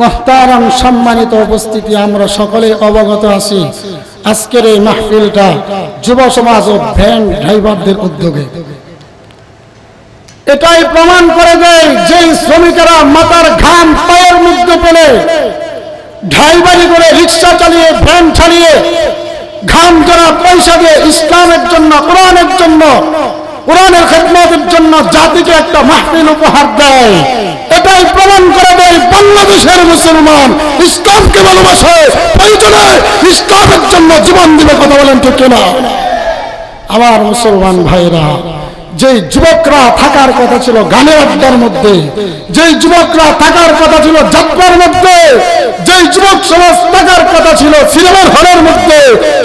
মহতারাম সম্মানিত উপস্থিতি, আমরা সকলে অবগত আছি। আজকের এই মাহফিলটা যুব সমাজ ও ভ্যান ড্রাইভারদের উদ্যোগে। এটাই প্রমাণ করে দেয় যে শ্রমিকেরা মাতার ঘাম পায়ের মধ্যে পেলে ড্রাইভারি করে রিক্সা চালিয়ে, ভ্যান চালিয়ে, ঘাম যারা পয়সা দিয়ে ইসলামের জন্য, কোরআনের জন্য কোরআনের খেদমতের জন্য জাতিকে একটা মাহফিল উপহার দেয়। এটাই প্রমাণ করে দেয় বাংলাদেশের মুসলমান ইসলামকে ভালোবাসে প্রয়োজনে ইসলামের জন্য জীবন দিবে, কথা বলেন ঠিক কিনা? আমার মুসলমান ভাইরা যে যুবকরা থাকার কথা ছিল গানের আড্ডার মধ্যে যে যুবকরা থাকার কথা ছিল যাত্রার মধ্যে যে যুবক সমাজ থাকার কথা ছিল সিনেমার হলের মধ্যে,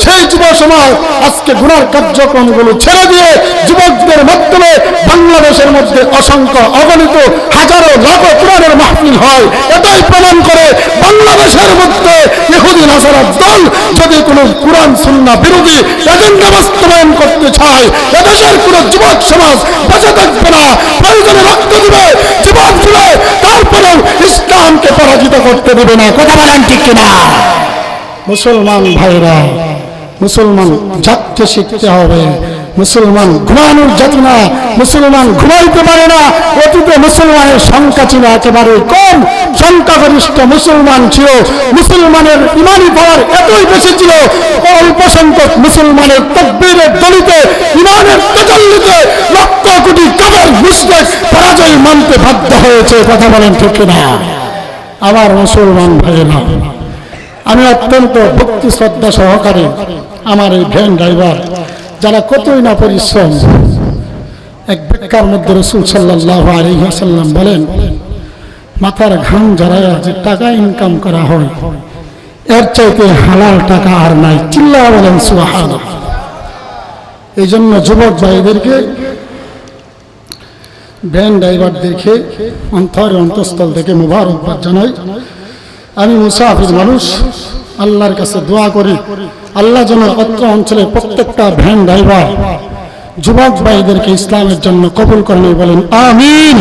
সেই যুব সমাজ আজকে গুণার কার্যক্রমগুলো ছেড়ে দিয়ে যুবকদের মাধ্যমে বাংলাদেশের মধ্যে অসংখ্য অগণিত হাজারো লাখ কোরআনের মাহফিল হয়। এটাই প্রমাণ করে বাংলাদেশের মধ্যে ইহুদি নাসারা দল যদি কোনো কোরআন সুন্না বিরোধী এজেন্ডা বাস্তবায়ন করতে চায়, এদেশের কোনো যুবক সমাজ বেঁচে থাকবে না। প্রয়োজনে রক্ত দিবে জীবন দিবে, তারপরেও ইসলামকে পরাজিত করতে দেবে না। কথা বলেন ঠিক কিনা? মুসলমান ভাইরা, মুসলমান জাতকে শিখতে হবে। মুসলমান ঘুমানোর জাতি না, মুসলমান ঘুমাইতে পারে না, অতীতে মুসলমানের সংখ্যা ছিল একেবারে কম, সংখ্যাগরিষ্ঠ মুসলমান ছিল, মুসলমানের ইমানি পাওয়ার এতই বেশি ছিল, অল্প সংখ্যক মুসলমানের তকবীরের দলিতে, ইমানের তেতাল্লিতে লক্ষ কোটি কাবার মুসলিম পরাজয় মানতে বাধ্য হয়েছে, কথা বলেন ঠিক না আমার মুসলমান ভাইয়েরা, আমি অত্যন্ত ভক্তি, শ্রদ্ধা সহকারে আমার এই ভ্যান ড্রাইভার যারা কতই না পরিশ্রম, এক বেকার মধ্যে রসুল সাল্লাহ আলহিহাসাল্লাম বলেন, মাথার ঘাম জড়াইয়া যে টাকা ইনকাম করা হয়, এর চাইতে হালাল টাকা আর নাই। চিল্লা বলেন সুহান এই জন্য যুবক ভাইদেরকে ভ্যান ড্রাইভারদেরকে অন্তর অন্তঃস্থল থেকে মুবারকবাদ জানাই। আমি মুসাফির মানুষ আল্লাহর কাছে দোয়া করি। আল্লাহ যেন অত্র অঞ্চলের প্রত্যেকটা ভ্যান ড্রাইভার, যুবক ভাইদেরকে ইসলামের জন্য কবুল করেন বলেন, আমিন।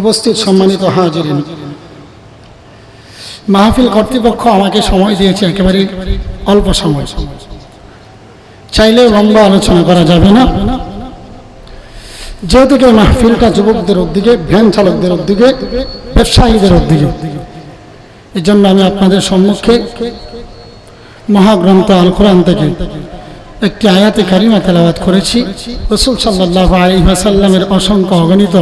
উপস্থিত সম্মানিত হাজিরিন, মাহফিল কর্তৃপক্ষ আমাকে সময় দিয়েছে একেবারে অল্প সময়। চাইলে লম্বা আলোচনা করা যাবে না। যেহেতু কি মাহফিলটা যুবকদের উদ্দিকে ভ্যান চালকদের উদ্দিকে ব্যবসায়ীদের উদ্দিকে এই জন্য আমি আপনাদের সম্মুখে মহাগ্রন্থ আল কোরআন থেকে একটি আয়াতে কারিমা তেলাওয়াত করেছি। রসুল সাল্লাহ আলী অসংখ্য অগণিত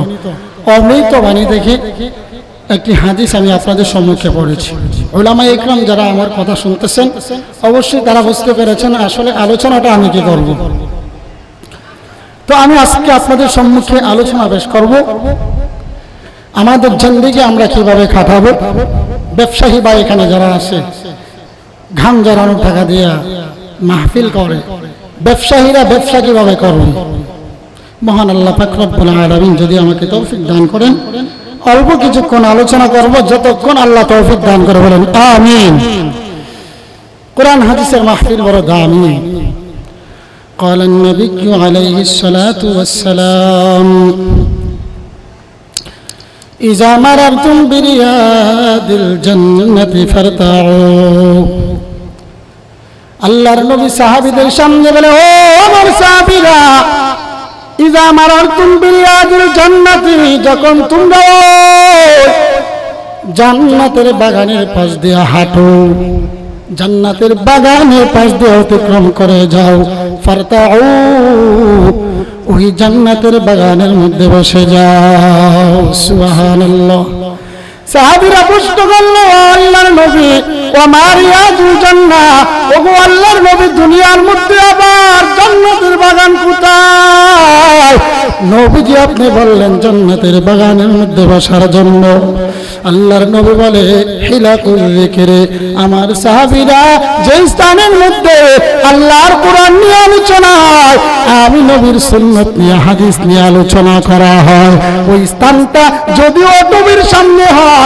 অমৃত বাণী দেখে একটি হাদিস আমি আপনাদের সম্মুখে পড়েছি। ওলামা ইকরাম যারা আমার কথা শুনতেছেন, অবশ্যই তারা বুঝতে পেরেছেন আসলে আলোচনাটা আমি কি করব। তো আমি আজকে আপনাদের সম্মুখে আলোচনা পেশ করব। আমাদের জিন্দিগি আমরা কীভাবে খাটাবো ব্যবসায়ী বা এখানে যারা আছে, ঘাম জড়ানো টাকা দিয়া মাহফিল করে, ব্যবসায়ীরা ব্যবসা কীভাবে করবেন মহান আল্লাহ ফাকরুল আলমিন যদি আমাকে তৌফিক দান করেন, অল্প কিছুক্ষণ আলোচনা করব, যতক্ষণ আল্লাহ তৌফিক দান করে বলেন, আমিন। কোরআন হাদিসের মাহফিল বড় দামি। قال النبي عليه الصلاة والسلام إذا مررتم برياض الجنة فارتعوا আল্লাহর নবী সাহাবীদের সামনে বলে ও আমার সাহাবীরা ইজা মারারতুম বিরিয়াদিল জান্নাতি যখন তোমরা জান্নাতের বাগানের পাশ দিয়ে হাঁটো জান্নাতের বাগানের পাশ দিয়ে অতিক্রম করে যাও ফারতাউ ওই জান্নাতের বাগানের মধ্যে বসে যাও সুবহানাল্লাহ। সাহাবীরা প্রশ্ন করল আল্লাহর নবী আপনি বললেন, জান্নাতের বাগানের মধ্যে বসার জন্য। আল্লাহর নবী বলে, হিলাকুল জিকিরে। আমার সাহাবীরা যে স্থানের মধ্যে আল্লাহর কোরআন নিয়ে আলোচনা আমি নবীর সুন্নত নিয়ে, হাদিস নিয়ে আলোচনা করা হয়। ওই স্থানটা যদিও নবীর সামনে হয়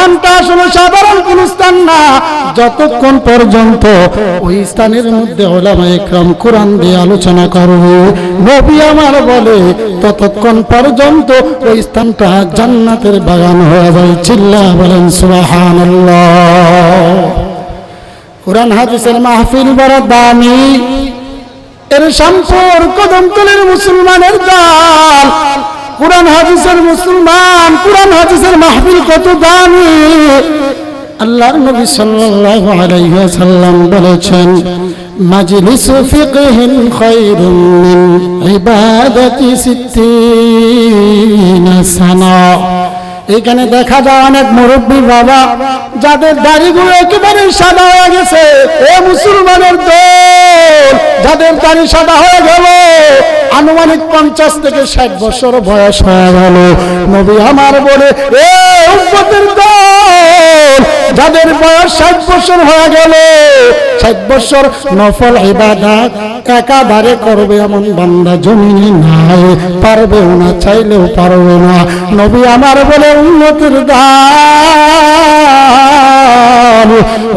স্থানটা আসলে সাধারণ কোন স্থান না, যতক্ষণ পর্যন্ত ওই স্থানের মধ্যে ওলামা একরাম কোরআন দিয়ে আলোচনা করবে নবী আমার বলে, ততক্ষণ পর্যন্ত ওই স্থানটা জান্নাতের বাগান হয়ে যায়। চিল্লা বলেন, সুবহানাল্লাহ। কোরআন হাদিসের মাহফিল বড় দামি এর সম্পর্ক কদমতলের মুসলমানের দল কোরআন হাদিসের মুসলমান, কোরআন হাদিসের মাহফিল কত দামি। আল্লাহর নবী সাল্লাল্লাহু আলাইহি ওয়াসাল্লাম বলেছেন, মাজলিসু ফিকহিন খায়রুম মিন ইবাদাতি সিত্তিনা সানা এখানে দেখা যায় অনেক মুরব্বী বাবা, যাদের দাড়িগুলো একেবারে সাদা হয়ে গেছে, এ মুসলমানের দল যাদের দাড়ি সাদা হয়ে গেল। আনুমানিক পঞ্চাশ থেকে ষাট বছর বয়স হয়ে গেল। নবী আমার বলে, এ দল, যাদের বয়স ষাট বছর হয়ে গেল, ষাট বছর নফল ইবাদত একাধারে করবে এমন বান্দা জমিনে নাই। পারবেও না, চাইলেও পারবে না। নবী আমার বলে উন্নতির দান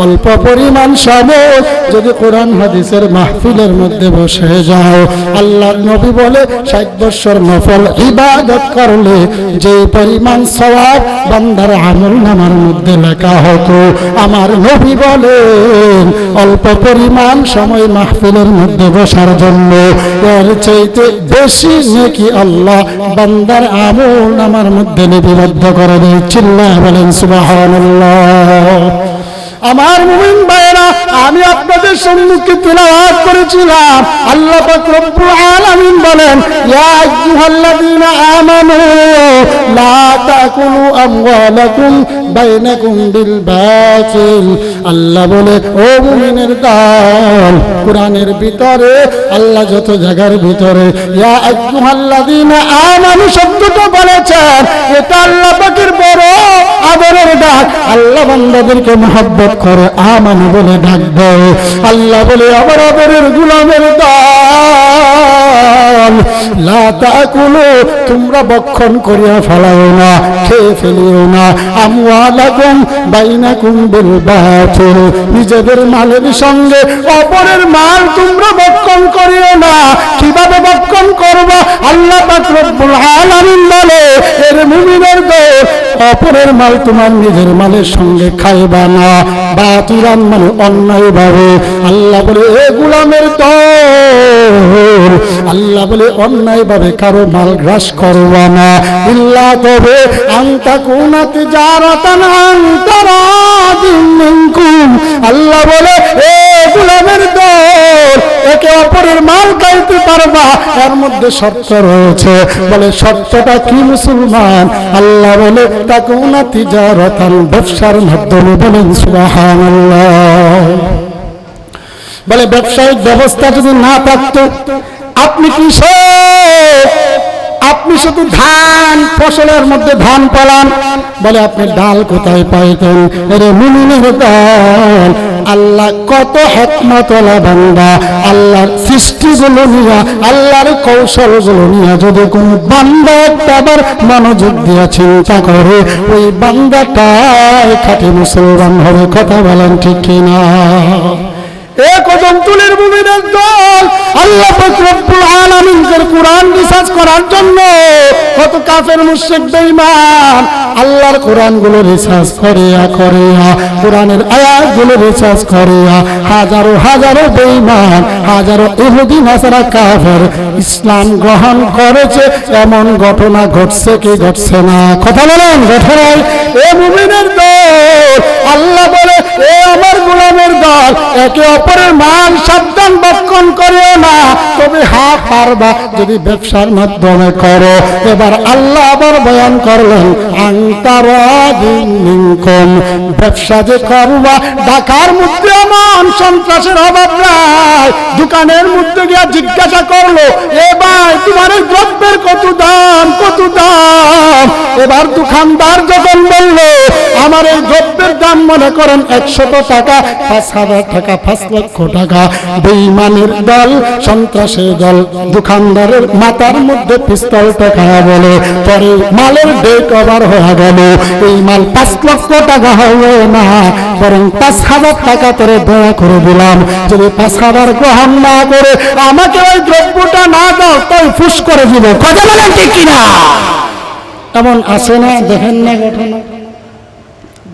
অল্প পরিমাণ সময়। যদি কোরআন হাদিসের মাহফিলের মধ্যে বসে যাও, আল্লাহর নবী বলে ষাট বছর নফল ইবাদত করলে যে পরিমাণ সওয়াব বান্দার আমল নামার মধ্যে লেখা হতো। আমার নবী বলেন, অল্প পরিমাণ সময় মাহফিলের মধ্যে বসার জন্য এর চাইতে বেশি নাকি আল্লাহ বান্দার আমল নামার মধ্যে লিপিবদ্ধ করে দেয় চিল্লা বলেন, সুবহানাল্লাহ। আমার মুমিন ভাইরা আমি আপনাদের সম্মুখে তেলাওয়াত করেছিলাম। আল্লাহ পাক আলামিন বলেন, ইয়া আইয়ুহাল্লাযীনা আমানু, লা তাকুলু আমওয়ালাকুম বাইনাকুম বিল বাতিল। আল্লাহ বলে, ও মুমিনের দল, কোরআনের ভিতরে, আল্লাহ যত জায়গার ভিতরে, ইয়া আইয়ুহাল্লাযীনা আমানু শব্দটা বলেছেন, এটা আল্লাহ পাকের বড় আদরের ডাক। আল্লাহ বান্দাদেরকে মহব্বত করে, আমানু বলে ডাক আল্লাহ বলে, আমার আদরের গুলামের দল লা তাকুলু, তোমরা বক্ষণ করিয়া ফেলাও না, খেয়ে ফেলিও না। আমওয়ালাকুম বাইনাকুম বিল বাতিল। নিজেদের মালের সঙ্গে অপরের মাল তোমরা বক্ষণ করিও না। কীভাবে বক্ষণ করবা? আল্লাহ পাক রব্বুল আলামিন বলে, এর মুমিনের দল অপরের মাল তোমার নিজের মালের সঙ্গে খাইবা না। বা তুরান মানে অন্যায় ভাবে। আল্লাহ বলে, এ গুলামের দল, আল্লাহ বলে, অন্যায় ভাবে কারও মাল গ্রাস করবা না। ইল্লা তবে আন্তা কুনাতে আন্তারা মিনকুম। আল্লাহ বলে, এ গুলামের দল, একে অপরের মাল গাইতে পারবা। এর মধ্যে শর্ত রয়েছে। বলে, শর্তটা কি মুসলমান? আল্লাহ বলে, তাকে উনাতি জারাতান ব্যবসার মাধ্যমে বলেন, সুবহানাল্লাহ। বলে, ব্যবসায়িক ব্যবস্থা যদি না থাকতো, আপনি কৃষক আপনি শুধু ধান ফসলের মধ্যে ধান পালান। বলে আপনি ডাল কোথায় পাইতেন? এরে মুমিনের দল, আল্লাহ কত হেকমতলা বান্দা। আল্লাহর সৃষ্টিগুলো নিয়ে, আল্লাহর কৌশলগুলো নিয়ে যদি কোন বান্দা একটাবার মনোযোগ দিয়ে চিন্তা করে, ওই বান্দাটাই খাঁটি মুসলমান হবে, কথা বলেন ঠিক কিনা? এ দল আল্লাহ কোরআন করার জন্য আল্লাহর কোরআনগুলো রিসার্চ করিয়া হাজারো হাজারো হাজারো ইহুদি, নাসারা কাফের ইসলাম গ্রহণ করেছে। এমন ঘটনা ঘটছে কি ঘটছে না? কথা বলেন ঘটনায় এ দল, আল্লাহ বলে, এ আমার গোলামের দল, একে অপরের মান সাবধান বক্ষণ করেও না। তবে হা, পারবা যদি ব্যবসার মাধ্যমে করো। এবার আল্লাহ আবার বয়ান করলেন আন্তারিনকম ব্যবসা যে করবা, ঢাকার মধ্যে এমন সন্ত্রাসের অভাব নাই। দোকানের মধ্যে গিয়া জিজ্ঞাসা করল এবার তোমার এই দ্রব্যের কত দাম কত দাম? এবার দোকানদার যখন বলল, আমার এই দ্রব্যের দাম মনে করেন একশত টাকা, পাঁচ হাজার টাকা, পাঁচ লক্ষ টাকা। বেইমানের দল, সন্ত্রাসের দল, দোকানদারের মাথার মধ্যে পিস্তল টাকা বলে, পরে মালের ডেট ওভার হয়ে গেল। এই মাল পাঁচ লক্ষ টাকা হবে না, বরং পাঁচ হাজার টাকা তোরে দয়া করে দিলাম। যদি পাঁচ হাজার গ্রহণ না করে আমাকে ওই দ্রব্যটা না দাও, তাই ফুস করে দিব। কথা বলেন কিনা? এমন আছে না? দেখেন না ঘটনা।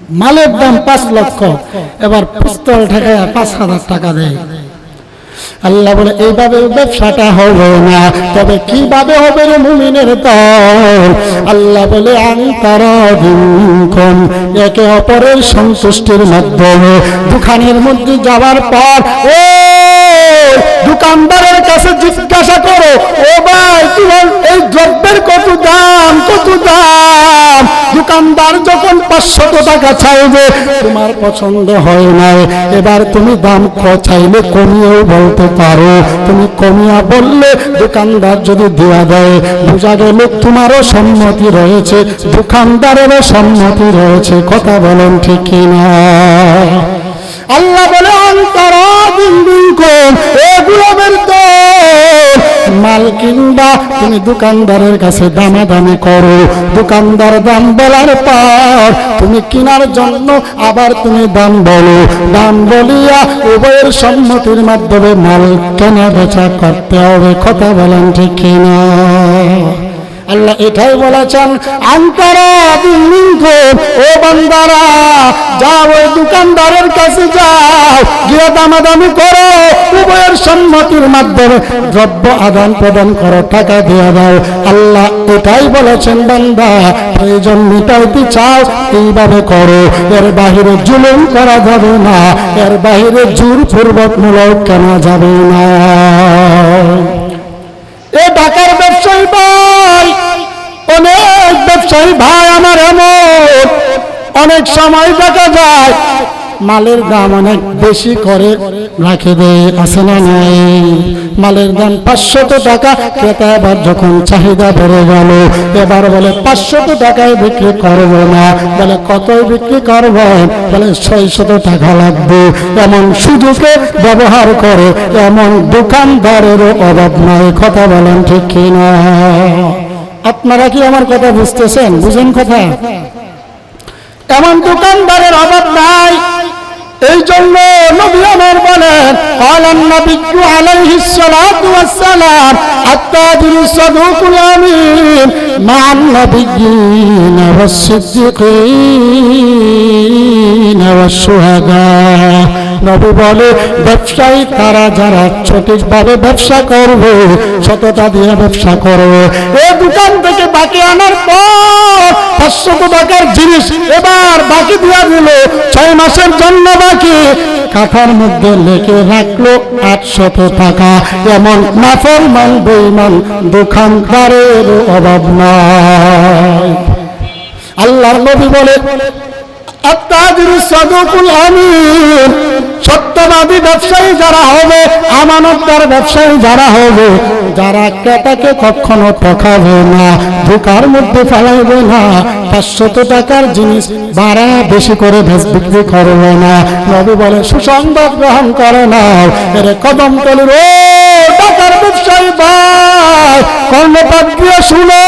মালের দাম পাঁচ লক্ষ, এবার পিস্তল ঠেকায় পাঁচ হাজার টাকা দেয়। আল্লাহ বলে, এইভাবে ব্যবসাটা হবে না, তবে কীভাবে হবে রে মুমিনের দল? আল্লাহ বলে আন্তারা দিনক্ষণ একে অপরের সন্তুষ্টির মাধ্যমে দোকানের মধ্যে যাওয়ার পর, ও, দোকানদারের কাছে জিজ্ঞাসা করো, ও ভাই, তোমার এই দ্রব্যের কত দাম কত দাম? দোকানদার যখন পাঁচশত টাকা চাইবে, তোমার পছন্দ হয় না এবার তুমি দাম চাইলে কমিয়েও বলতে পারো। তুমি কমিয়া বললে দোকানদার যদি দেওয়া দেয়, বোঝা গেল তোমারও সম্মতি রয়েছে, দোকানদারেরও সম্মতি রয়েছে। কথা বলেন ঠিক কিনা? আল্লাহ বলে অন্তর কোন এগুলোবের দল মাল কিনবা, তুমি দোকানদারের কাছে দামাদামি করো। দোকানদার দাম বলার পর তুমি কেনার জন্য আবার তুমি দাম বলো। দাম বলিয়া উভয়ের সম্মতির মাধ্যমে মাল কেনা বেচা করতে হবে, কথা বলেন ঠিক কিনা? আল্লাহ এটাই বলেছেন, আন্তরা দিন ও বান্দারা, যাও ওই দোকানদারের কাছে যাও, গিয়ে দামাদামি করো, উভয়ের সম্মতির মাধ্যমে দ্রব্য আদান প্রদান করো, টাকা দিয়ে দাও। আল্লাহ এটাই বলেছেন, বান্দা, প্রয়োজন মিটাইতে চাও, এইভাবে করো। এর বাহিরে জুলুম করা যাবে না, এর বাহিরে জোর পূর্বক মূলক কেনা যাবে না এ ঢাকার ব্যবসায়ী ভাই অনেক ব্যবসায়ী ভাই আমার এমন অনেক সময় দেখা যায়, মালের দাম অনেক বেশি করে। রাখে দেয় না নাই? মালের দাম পাঁচশত টাকা। ক্রেতা এবার যখন চাহিদা বেড়ে গেল, এবার বলে পাঁচশত টাকায় বিক্রি করব না। বলে কত বিক্রি করবেন বলে, ছয়শত টাকা লাগবে। এমন সুযোগে ব্যবহার করে, এমন দোকানদারেরও অভাব নাই। কথা বলেন ঠিক কিনা? আপনারা কি আমার কথা বুঝতেছেন? বুঝেন কথা? এমন দোকানদারের অভাব নাই। এই জন্য নবী আমার বলেন, আলান কু আলাইহি সালাতু ওয়াস সালাম আত্তাজিরু সাদুকুল আমিন মান নাবিয়্যিন ওয়াস সিদ্দিকিন ওয়াস শুহাদা। নবী বলে, ব্যবসায়ী তারা যারা সঠিকভাবে ব্যবসা করবে, সততা দিয়ে ব্যবসা করবে। এ দোকান থেকে বাকি আনার পর পাঁচশত টাকার জিনিস এবার বাকি দিয়া দিল। ছয় মাসের জন্য বাকি। কাঠার মধ্যে লেখে রাখল আটশত টাকা। এমন নাফল মান বইমান দোকানদারের অভাব নাই। আল্লাহর নবী বলে আত্মাজির সদকুল আমিন। সত্যবাদী ব্যবসায়ী যারা হবে, আমানতদার ব্যবসায়ী যারা হবে, যারা ক্রেতাকে কখনো ঠকাবে না, ধোকার মধ্যে ফেলাইবে না, পাঁচশত টাকার জিনিস বাড়া বেশি করে ভেস বিক্রি করবে না। নবী বলে সুসংবাদ গ্রহণ করে না এর কদম ব্যবসায়ী ভাই কর্ণপাত দিয়ে শুনো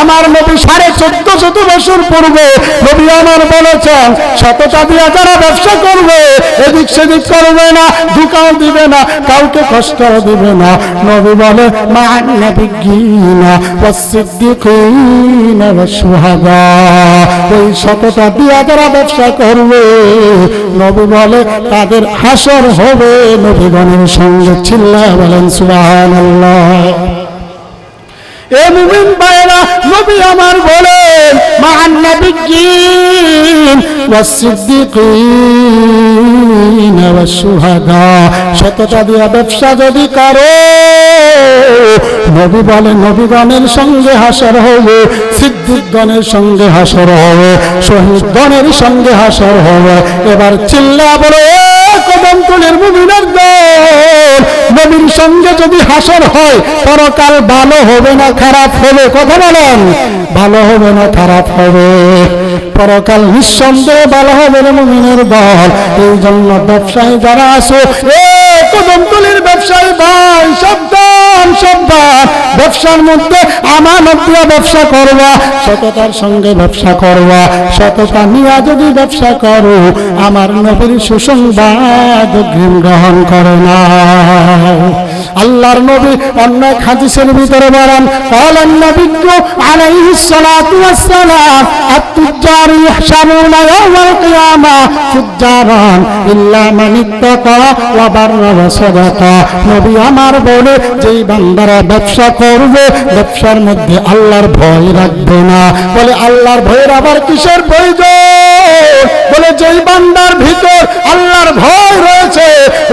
আমার নবী সাড়ে চোদ্দ শত বছর পূর্বে নবী আমার বলেছেন শতটা দিয়ে যারা ব্যবসা করবে, এদিক সেদিক করবে না দুকাও দিবে না, কাউকে কষ্ট দিবে না। নবী বলে, মা নবিগিনা ওয়াসিদ্দিকিনা ওয়াসহুহাদা ওই শতটা দিয়ে যারা ব্যবসা করবে, নবী বলে, তাদের হাসর হবে নবীগণের সঙ্গে চিল্লা বলেন নবী আমার বলেন মহান নবী সততা দিয়া ব্যবসা যদি নবী বলে, নবীগণের সঙ্গে হাসর হবে সঙ্গে হাসর হবে, শহীদগণের সঙ্গে হাসর হবে। এবার চিল্লা বলে কদমতলের মুমিনের দল, নবীর সঙ্গে যদি হাসর হয়, পরকাল ভালো হবে না, খারাপ হবে, কথা বলেন, ভালো হবে না, খারাপ হবে। পরকাল নিঃসন্দেহে ভালো হবে মুমিনের দল। এই জন্য ব্যবসায়ী যারা আছে কদমতলির ব্যবসায়ী ভাই ব্যবসার মধ্যে ব্যবসা করবা, সততার সঙ্গে ব্যবসা করবা, সততা নিয়ে যদি ব্যবসা করো, আমার নবীর সুসংবাদ গ্রহণ করে না। আল্লাহর নবী অন্য এক হাদিসের ভিতরে বলেন قال النبي عليه الصلاة والسلام التجار يحشرون يوم القيامة تجارا إلا من اتقى وبر وصدق নবী আমার বলে যেই বান্দারা ব্যবসা করবে ব্যবসার মধ্যে আল্লাহর ভয় রাখবে না বলে আল্লাহর ভয়ের আবার কিসের প্রয়োজন বলে যেই বান্দার ভিতর আল্লাহর ভয় রয়েছে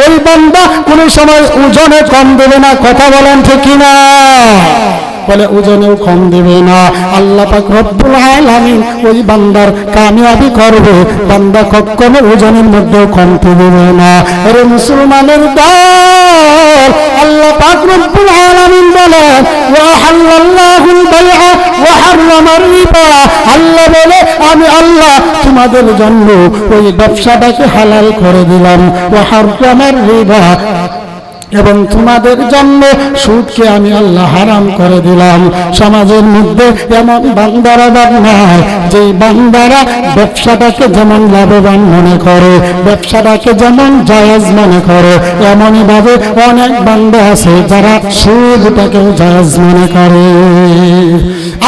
ওই বান্দা কোন সময় ওজনে কম দেবে না, কথা বলেন ঠিক না বলে ওজনেও কম দেবে না। আল্লাহ পাক রব্বুল আলামিন ওই বান্দার কামিয়াবি করবে। বান্দা কখনো ওজনের মধ্যেও কমতে দেবে না। আরে মুসলমানের দল! আল্লাহ পাক রব্বুল আলামিন বলেন, ওয়া হাল্লাল্লাহুল বাইআ ওয়া হাররামার রিবা। আল্লাহ বলে, আমি আল্লাহ তোমাদের জন্য ওই ব্যবসাটাকে হালাল করে দিলাম। ওয়া হাররামার রিবা। এবং তোমাদের জন্য সুদকে আমি আল্লাহ হারাম করে দিলাম। সমাজের মধ্যে এমন বান্দারা নাই, যেই বান্দারা ব্যবসাটাকে যেমন লাভবান মনে করে, ব্যবসাটাকে যেমন জায়েজ মনে করে, এমনই ভাবে অনেক বান্দা আছে যারা সুদটাকেও জায়েজ মনে করে।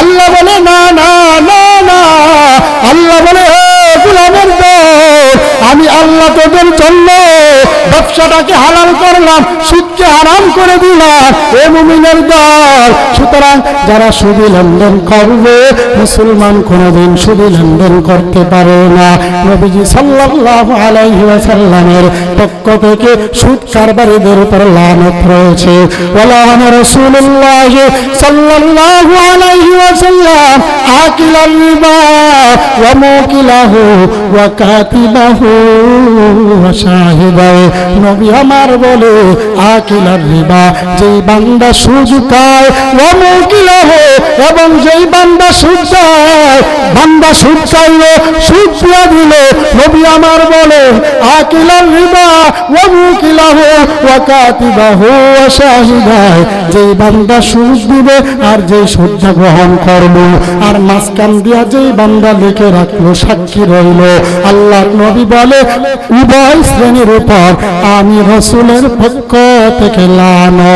আল্লাহ বলে, না না না না। আল্লাহ বলে গুলামের আমি আল্লাহ তোদের জন্য ব্যবসাটাকে হালাল করলাম, সুদকে হারাম করে দিলাম। এ মুমিনের দল। সুতরাং যারা সুদি লেনদেন করবে, মুসলমান কোনোদিন সুদি লেনদেন করতে পারে না। নবীজি সাল্লাল্লাহু আলাইহি ওয়াসাল্লামের পক্ষ থেকে সুদ কারবারিদের উপর লানত রয়েছে। ওয়ালান রাসূলুল্লাহ সাল্লাল্লাহু আলাইহি ওয়াসাল্লাম আকিলার রিবা ওয়া মুকিলাহু ওয়া কাতিবাহু। ওয়া নবী আমার বলে, আকিলার রিবা, যেই বান্দা সুদ খায় ওয়া মুকিলাহু এবং যেই বান্দা খায় বান্দা দিয়া দিল, নবী আমার বলে, আকিলার রিবা ওয়া মুকিলাহু ওয়া কাতিবাহু ওয়া যেই বান্দা দিবে, আর যেই সুদটা গ্রহণ করল, আর মাঝখান দিয়া যেই বান্দা লিখে রাখল, সাক্ষী রইল, আল্লাহর নবী উভয় শ্রেণির উপর আমি রসুলের পক্ষ থেকে লানো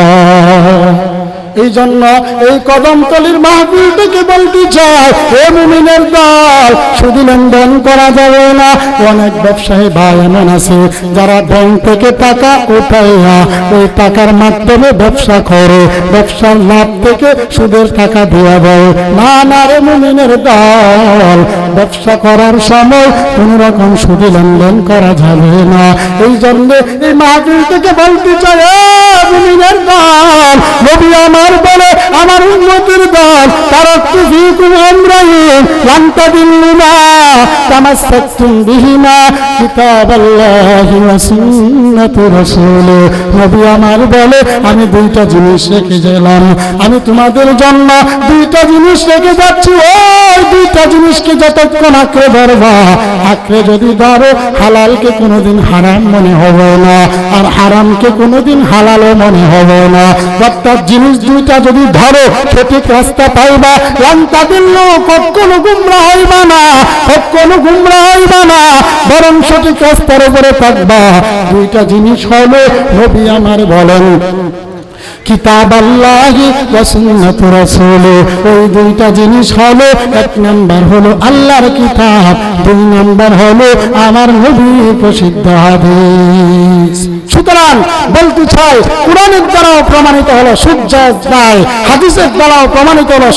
এই জন্য এই কদমতলির মাহফিল থেকে বলতে চাই মুমিনের দল, শুধু লেনদেন করা যাবে না। অনেক ব্যবসায়ী ভাই এমন আছে, যারা ব্যাংক থেকে টাকা উঠাইয়া ওই টাকার মাধ্যমে ব্যবসা করে। ব্যবসার লাভ থেকে সুদের টাকা দেওয়া দেয়। না না রে মুমিনের দল, ব্যবসা করার সময় কোন রকম সুদি লেনদেন করা যাবে না। এই জন্য এই মাহফিল থেকে বলতে চাই মুমিনের দল, নবী আমার বলে, আমার উন্নতির দল, তারা তুফিকুম আমার বলে, আমি দুইটা জিনিস রেখে গেলাম। আমি তোমাদের জন্য দুইটা জিনিস রেখে যাচ্ছি। ওই দুইটা জিনিসকে যতক্ষণ আঁকড়ে ধরবা, আঁকড়ে যদি ধরো, হালালকে কোনোদিন হারাম মনে হবে না, আর হারামকে কোনোদিন হালালও মনে হবে না। অর্থাৎ জিনিস দুইটা যদি ধরো, সঠিক রাস্তা পাইবা। লান্তা দিল কখনো গুমরা হইবা না, কখনো গুমরা হইবা না। বরং সঠিক রাস্তার উপরে থাকবা। দুইটা জিনিস হলো, নবী আমার বলেন কিতাব আল্লাহি ওয়া সুন্নাত রাসূল। ওই দুইটা জিনিস হলো, এক নাম্বার হলো আল্লাহর কিতাব, দুই নাম্বার হলো আমার নবীর প্রসিদ্ধ হাদিস। সুতরাং বলতে চাই, কোরআনের দ্বারাও প্রমাণিত হলো নাই, হাদিসের দ্বারাও প্রমাণিত হলো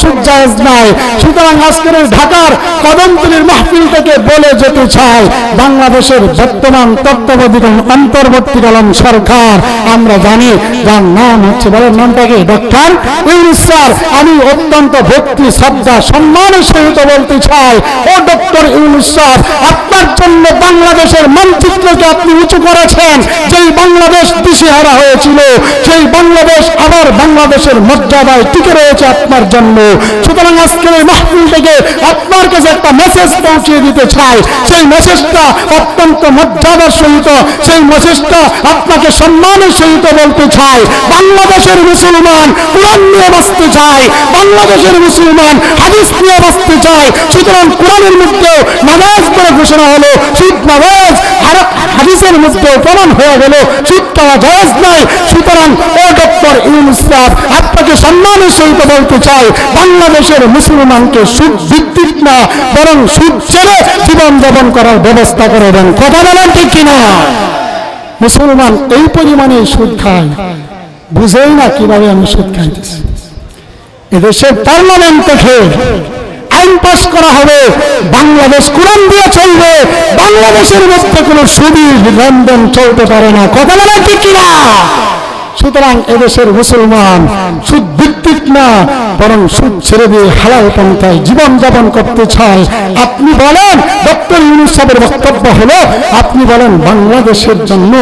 নাই। সুতরাং আজকের ঢাকার কদমতলির মাহফিল থেকে বলে যেতে চাই, বাংলাদেশের বর্তমান তত্ত্বাবধায়ক অন্তর্বর্তীকালীন সরকার, আমরা জানি, যার নাম হচ্ছে বলেন নামটাকে ডক্টর ইউনুস আমি অত্যন্ত ভক্তি, শ্রদ্ধা, সম্মানের সহিত বলতে চাই। ও ডক্টর ইউনুস আপনার জন্য বাংলাদেশের মানচিত্রকে আপনি উঁচু করেছেন। যেই বাংলাদেশ দিশেহারা হয়েছিল, সেই বাংলাদেশ আবার বাংলাদেশের মর্যাদায় টিকে রয়েছে আপনার জন্য। সুতরাং আজকের এই মাহফিল থেকে আপনার কাছে একটা মেসেজ পৌঁছে দিতে চাই। সেই মেসেজটা অত্যন্ত মর্যাদার সহিত, সেই মেসেজটা আপনাকে সম্মানের সহিত বলতে চাই। বাংলাদেশের মুসলমান কোরআন নিয়ে বাঁচতে চায় বাংলাদেশের মুসলমান হাদিস নিয়ে বাঁচতে চায় সুতরাং কোরআনের মধ্যে নামাজ করে ঘোষণা হলো, সুদ নামাজ হাদিসের মধ্যে প্রমাণ হয়ে গেল, সুদ পাওয়া জায়েজ নাই সুতরাং ও ডক্টর ইউনুস সাহেব, আপনাকে সম্মানের সহিত বলতে চাই, বাংলাদেশের মুসলমানকে সুদ ভিত্তিক না, বরং সুদ ছেড়ে জীবন যাপন করার ব্যবস্থা করে দেন। কথা বলেন ঠিক কিনা? মুসলমান এই পরিমাণে সুদ খায়। বুঝেই না কীভাবে আমি সুদ খাইতেছি। এদেশের পার্লামেন্ট থেকে আইন পাশ করা হবে, বাংলাদেশ কোরআন দিয়ে চলবে, বাংলাদেশের মধ্যে কোনো সুদী লন্ডন চলতে পারে না। কথা বলা ঠিক কিনা? সুতরাং এদেশের মুসলমান সুদ ভিত্তিক না, বরং সুদ ছেড়ে দিয়ে হালাল পন্থায় জীবন যাপন করতে চায়। আপনি বলেন, ডক্টর ইউনুস বক্তব্য হলো, আপনি বলেন বাংলাদেশের জন্য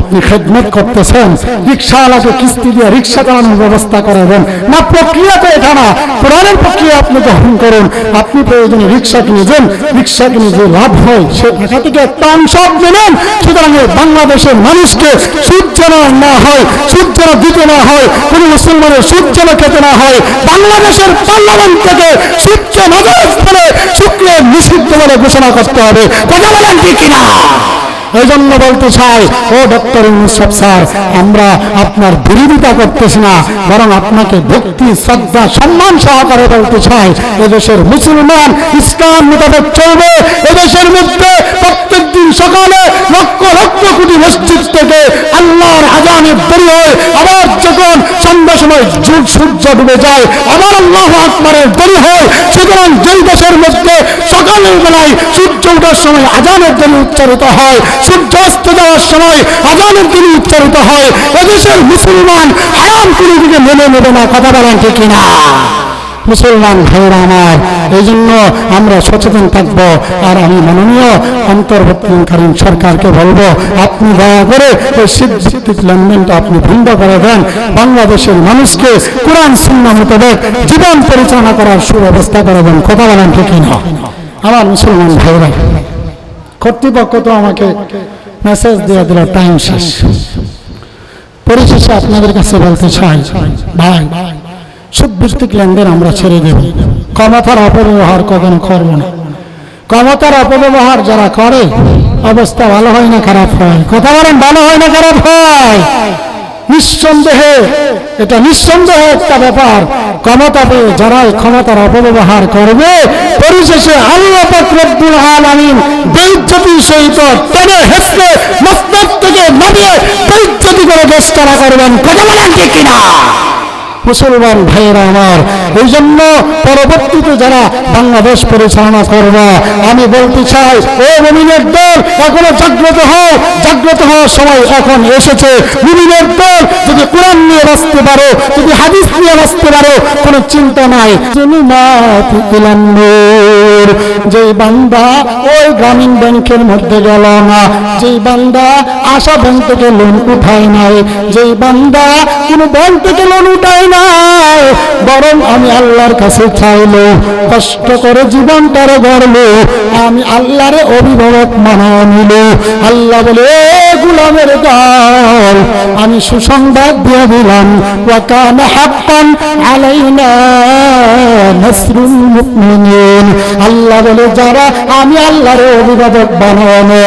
আপনি খেদমত করতেছেন রিক্সাওয়ালাকে কিস্তি দিয়ে রিক্সা চালানোর ব্যবস্থা করে দেন না, প্রক্রিয়া তো এটা না, কোরআনের প্রক্রিয়া আপনি গ্রহণ করুন। আপনি প্রয়োজনে রিক্সা কিনে দেন রিক্সা কিনে যে লাভ হয়, সে টাকা থেকে একটা অংশ আপনি সুতরাং বাংলাদেশের মানুষকে সুদ যেন না হয় সুদ যেন দিতে না হয়, কোনো মুসলমানের সুদ যেন খেতে না হয়, বাংলাদেশের পার্লামেন্ট থেকে সূর্য নজর করে শুক্র নিষিদ্ধ ঘোষণা করতে হবে। কথা বলেন ঠিক কিনা? এই জন্য বলতে চাই, ও ডক্টর ইউনুসফ স্যার, আমরা আপনার বিরোধিতা করতেছি না, বরং আপনাকে ভক্তি, শ্রদ্ধা, সম্মান সহকারে বলতে চাই, এদেশের মুসলমান ইসলাম মোতাবেক চলবে, এদেশের মধ্যে প্রত্যেক দিন সকালে লক্ষ লক্ষ কোটি মসজিদ থেকে আল্লাহর আজানের দেরি হয় আবার যখন সন্ধ্যা সময় যুগ সূর্য ডুবে যায়, আবার আল্লাহ আকবরের দেরি হয়, সুতরাং যেই দেশের মধ্যে সকালের বেলায় সূর্য ওঠার সময় আজানের দেরি উচ্চারিত হয় সূর্য অস্ত যাওয়ার সময় আজানের দিন উচ্চারিত হয়, এদেশের মুসলমান হারাম কোনো দিকে মেনে নেবে না, কথা বলেন ঠিক কিনা? মুসলমান ভাইয়েরা আমার এই জন্য আমরা সচেতন থাকব, আর আমি মাননীয় অন্তর্বর্তীকালীন সরকারকে বলব, আপনি দয়া করে এই শীত লেনদেনটা আপনি বন্ধ করে দেন। বাংলাদেশের মানুষকে কোরআন সুন্না মোতাবেক জীবন পরিচালনা করার সুব্যবস্থা করে দেন, কথা বলেন ঠিক না আমার মুসলমান ভাইরা কর্তৃপক্ষ তো আমাকে মেসেজ দিয়ে দিল টাইম শেষ। পরিশেষে আপনাদের কাছে বলতে চাই, ভাই সুদভিত্তিক লেনদেন আমরা ছেড়ে দেব। ক্ষমতার অপব্যবহার কখনো করব না। ক্ষমতার অপব্যবহার যারা করে, অবস্থা ভালো হয় না, খারাপ হয়। কথা বলেন, ভালো হয় না, খারাপ হয়। নিঃসন্দেহে, এটা নিঃসন্দেহে একটা ব্যাপার। ক্ষমতা পেয়ে যারা ক্ষমতার অপব্যবহার করবে, পরিশেষে আল্লাহ রব্বুল আলামিন বেইজ্জতি সহিত টেনে হেসে মস্তক থেকে নামিয়ে বেইজ্জতি করে দেশ করবেন। কথা বলেন ঠিক কিনা? মুসলমান ভাইয়েরা আমার এই জন্য পরবর্তীতে যারা বাংলাদেশ পরিচালনা করবে, আমি বলতে চাই ও মুমিনের দল এখনও জাগ্রত হও জাগ্রত হওয়ার সময় এখন এসেছে। মুমিনের দল যদি কোরআন নিয়ে বাঁচতে পারো, যদি হাদিস নিয়ে বাঁচতে পারো, কোনো চিন্তা নাই। যেই বান্দা ওই গ্রামীণ ব্যাংকের মধ্যে গেল না, যেই বান্দা আশা ব্যাংক থেকে লোন উঠায় নাই, যেই বান্দা কোনো ব্যাংক থেকে লোন উঠায় বরং আমি আল্লাহর কাছে চাইলো, কষ্ট করে জীবনটারে গড়লো, আমি আল্লাহরে অভিভাবক মানা নিল। আল্লাহ বলে গুলামের দল, আমি সুসংবাদ দিয়ে দিলাম ওয়াকান হাক্কান আল্লাহ বলে, যারা আমি আল্লাহর অভিভাবক বানানো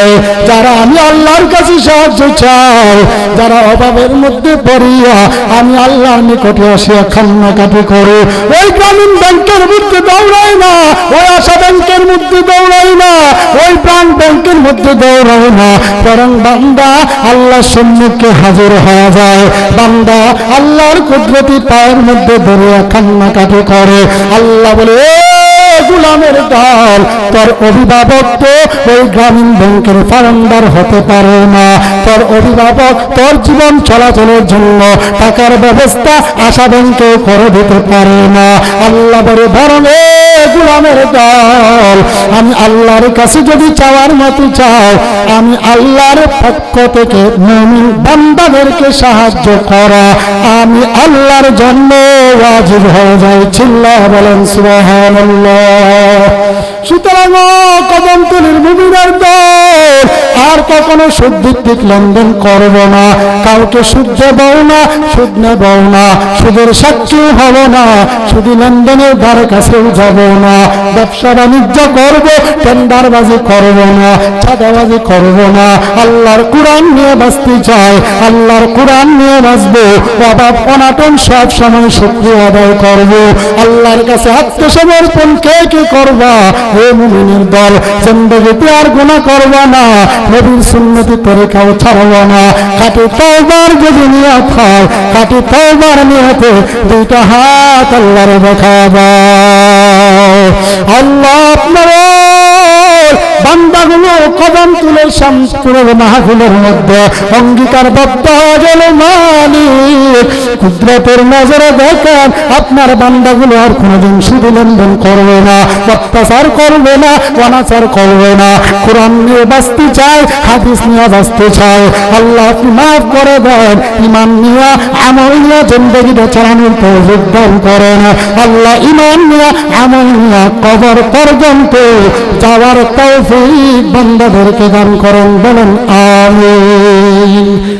যারা আমি আল্লাহর কাছে সাহায্য চাই, যারা অভাবের মধ্যে পড়িয়া আমি আল্লাহর নিকটে আসিয়া কান্নাকাটি করে, ওই গ্রামীণ ব্যাংকের মধ্যে দৌড়াই না, ওই আশা ব্যাংকের মধ্যে দৌড়াই না, ওই প্রাণ ব্যাংকের মধ্যে দৌড়াই না। বরং বান্দা আল্লাহর সম্মুখে হাজির হয়ে যায়। বান্দা আল্লাহর কুদরতি পায়ের মধ্যে ধরে কান্নাকাটি করে। আল্লাহ বলে, "এ গুলামের দল। তোর অভিভাবক তো ওই গ্রামীণ ব্যাংকের ফাউন্ডার হতে পারে না। তোর অভিভাবক তোর জীবন চলাচলের জন্য টাকার ব্যবস্থা আশা ব্যাংকে করে দিতে পারে না। আল্লাহ বড় ধরনের গুলামের দল। আমি আল্লাহর কাছে যদি চাওয়ার মতো চাও আমি আল্লাহর পক্ষ থেকে মমিন বান্দাদেরকে সাহায্য করা। আমি আল্লাহর জন্য ওয়াজিব হয়ে যাই। চিল্লা বলেন, সুবহানাল্লাহ। সুতরাং কদম তুলির ভূমিদার দল আর কখনো সুদ ভিত্তিক লেনদেন করব না। কাউকে সুদ দেবও না সুদ নেবও না। সুদের সাক্ষী হব না, শুধু লেনদেনের ধারে কাছেও যাব না। ব্যবসা বাণিজ্য করব, টেন্ডারবাজি করব না, চাঁদাবাজি করব না। আল্লাহর কোরআন নিয়ে বাঁচতে চাই, আল্লাহর কোরআন নিয়ে বাঁচবো। অভাব, অনাটন সব সময় শুক্রিয়া আদায় করব। আল্লাহর কাছে আত্মসমর্পণ কে কে করবা? হে মুমিনের দল জিন্দগিতে আর গুণা করবা না। নবীর সুন্নতি তরিকাও ছাড়ব না। কাটি তওবার যদি নিয়ত হয়, কাটি তওবার নিয়তে দুইটা হাত আল্লাহর দেখাবা। আল্লাহ আপনার বান্দাগুলো কদম তুলে শামপুরের মাহফিলের মধ্যে অঙ্গীকার বদ্ধ হয়ে মালিক। কুদরতের নজরে দেখেন, আপনার বান্দাগুলো আর কোনোদিন লেনদেন করবে না, অত্যাচার করবে না, অনাচার করবে না। কোরআন নিয়ে বাঁচতে চায়, হাদিস নিয়ে বাঁচতে চায়। আল্লাহ মাফ করে দেন ইমান নিয়ে, আমল নিয়ে জিন্দগিটা চালানোর তৌফিক দান করেন। আল্লাহ ইমান নিয়ে, আমল নিয়ে, কবর পর্যন্ত যাওয়ার তৌফিক বান্দাদেরকে দান করেন বলেন আমিন।